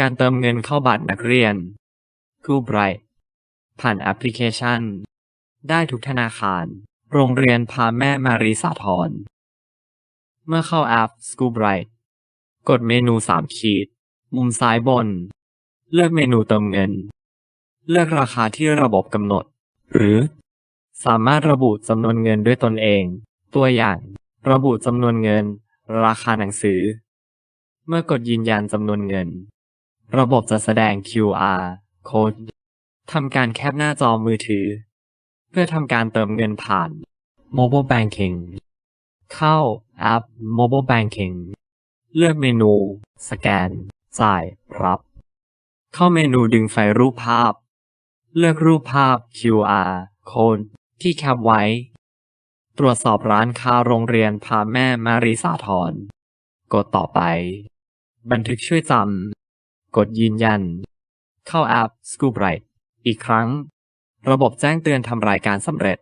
การเติมเงินเข้าบัตรนักเรียนกู้ไบรท์ผ่านแอปพลิเคชัน ได้ทุกธนาคาร โรงเรียนพาแม่มารีสาทรเมื่อเข้าแอป School Bright กดเมนู 3 ขีด มุมซ้ายบน เลือกเมนูเติมเงิน เลือกราคาที่ระบบกำหนด หรือ สามารถระบุจำนวนเงินด้วยตนเอง ตัวอย่าง ระบุจำนวนเงิน ราคาหนังสือ เมื่อกดยืนยันจำนวนเงิน ระบบจะแสดง QR code ทำการแคปหน้าจอมือถือ เพื่อทำการเติมเงินผ่าน Mobile Banking เข้าแอป Mobile Banking เลือกเมนู สแกน จ่าย รับ เข้าเมนูดึงไฟล์รูปภาพ เลือกรูปภาพ QR code ที่แคปไว้ ตรวจสอบร้านค้าโรงเรียนพาแม่มารีสาทรกดต่อไป บันทึกช่วยจำ กดยืนยัน เข้าแอป School Bright อีกครั้ง ระบบแจ้งเตือนทำรายการสำเร็จ